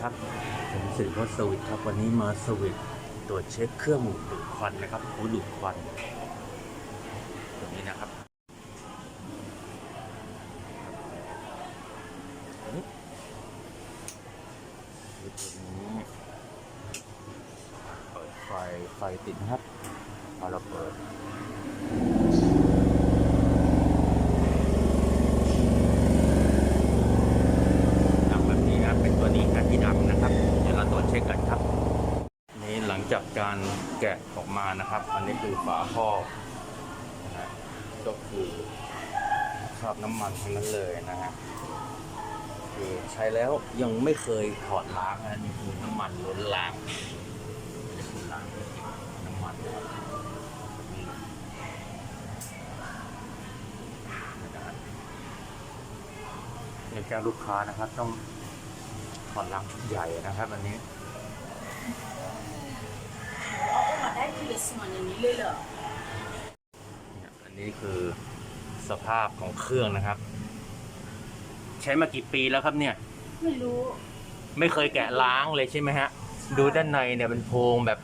ครับผมสิริวัฒน์สวิตครับ วันนี้มาสวิตตรวจเช็คเครื่องดูดควันนะครับหูดูดควันตรงนี้นะครับตัวนี้เปิดไฟไฟติดนะครับพอเราเปิดบแบบนี้นะครับเป็นตัวนี้นะที่ดับนะครับ เดี๋ยวเราตรวจเช็คกันครับ นี่หลังจา การแกะออกมานะครับ อันนี้คือฝาท่อนะฮะก็คือคราบน้ำมันทั้งนั้นเลยนะฮะคือใช้แล้วยังไม่เคยถอดล้างนะนี่คือน้ำมันล้นล้างนี่คือล้างน้ำมันนี่นะฮะในแจ้งลูกค้านะครับต้องถอดลังใหญ่นะครับอันนี้ เอาออกมาได้ทีละ ส่วนอย่างนี้เลยเหรอเนี่ยอันนี้คือสภาพของเครื่องนะครับ ใช้มากี่ปีแล้วครับเนี่ย ไม่รู้ ไม่เคยแกะล้างเลยใช่ไหมฮะ ดูด้านในเนี่ยเป็นโพรงแบบ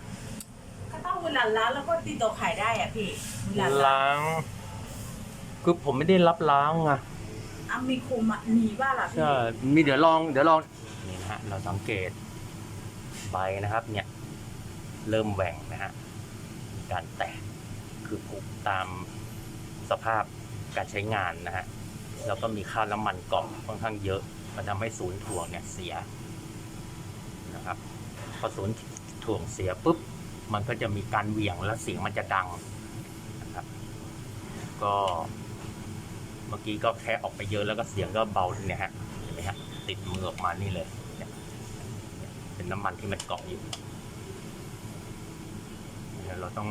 ก็ต้องเวลาล้างแล้วก็ตีโตะขายได้อะพี่เวลาล้างล้าง คือผมไม่ได้รับล้างไงอะมีคุมอะมีว่าล่ะพี่ใช่มีเดี๋ยวลองเดี๋ยวลองนี่นะฮะเราสังเกตใบนะครับ เนี่ย เริ่มแหว่งนะฮะมี การแตก คือผุตามสภาพการใช้งานนะฮะแล้วก็มีค่าน้ำมันเกาะค่อนข้างเยอะ มันทำให้ศูนย์ถ่วงเนี่ยเสียนะครับพอศูนย์ถ่วงเสียปุ๊บ มันก็จะมีการเหวี่ยงแล้วเสียงมันจะดังนะครับ ก็เมื่อกี้ก็แค่ออกไปเยอะแล้วก็เสียงก็เบาเนี่ยฮะเห็นไหมฮะติดมือออกมานี่เลย เป็นน้ำมันที่มันเกาะอยู่ เดี๋ยเราต้อง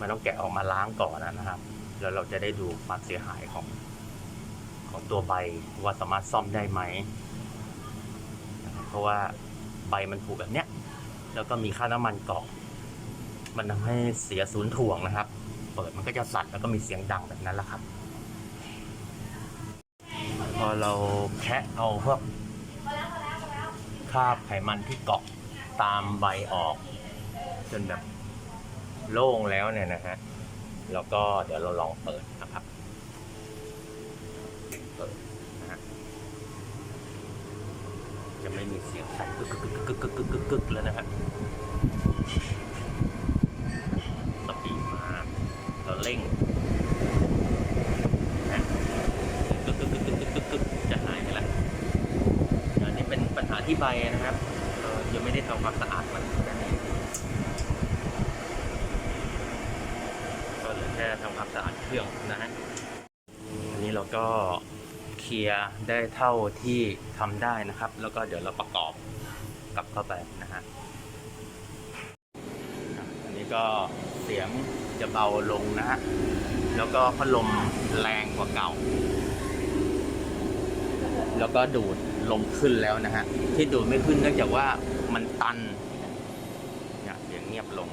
มันต้องแกะออกมาล้างก่อนนะครับ แล้วเราจะได้ดูความเสียหายของของตัวใบว่าสามารถซ่อมได้ไหม เพราะว่าใบมันผุแบบเนี้ย แล้วก็มีค่าน้ำมันเกาะมันทำให้เสียศูนย์ถ่วงนะครับ เปิดมันก็จะสั่นแล้วก็มีเสียงดังแบบนั้นแหละครับ พอเราแคะเอาพวกคราบไขมันที่เกาะ ตามใบออก จนแบบโล่งแล้วเนี่ยนะฮะ แล้วก็เดี๋ยวเราลองเปิดนะครับ เปิดนะฮะ จะไม่มีเสียงสั่นกึกกึกกึกกึกกึกกึกกึกแล้วนะฮะสปีดมาเราเร่งกึกกึกกึกกึกกึกจะหายไปแล้วอันนี้เป็นปัญหาที่ใบนะครับ ยังไม่ได้ทำความสะอาดมันแค่นี้ก็เหลือแค่ทำความสะอาดเครื่องนะฮะอันนี้เราก็เคลียร์ได้เท่าที่ทำได้นะครับ แล้วก็เดี๋ยวเราประกอบกลับเข้าไปนะฮะอันนี้ก็เสียงจะเบาลงนะฮะแล้วก็พัดลมแรงกว่าเก่า แล้วก็ดูด ลมขึ้นแล้วนะฮะที่ดูดไม่ขึ้นเนื่องจากว่ามันตันเนี่ยเสียงเงียบลง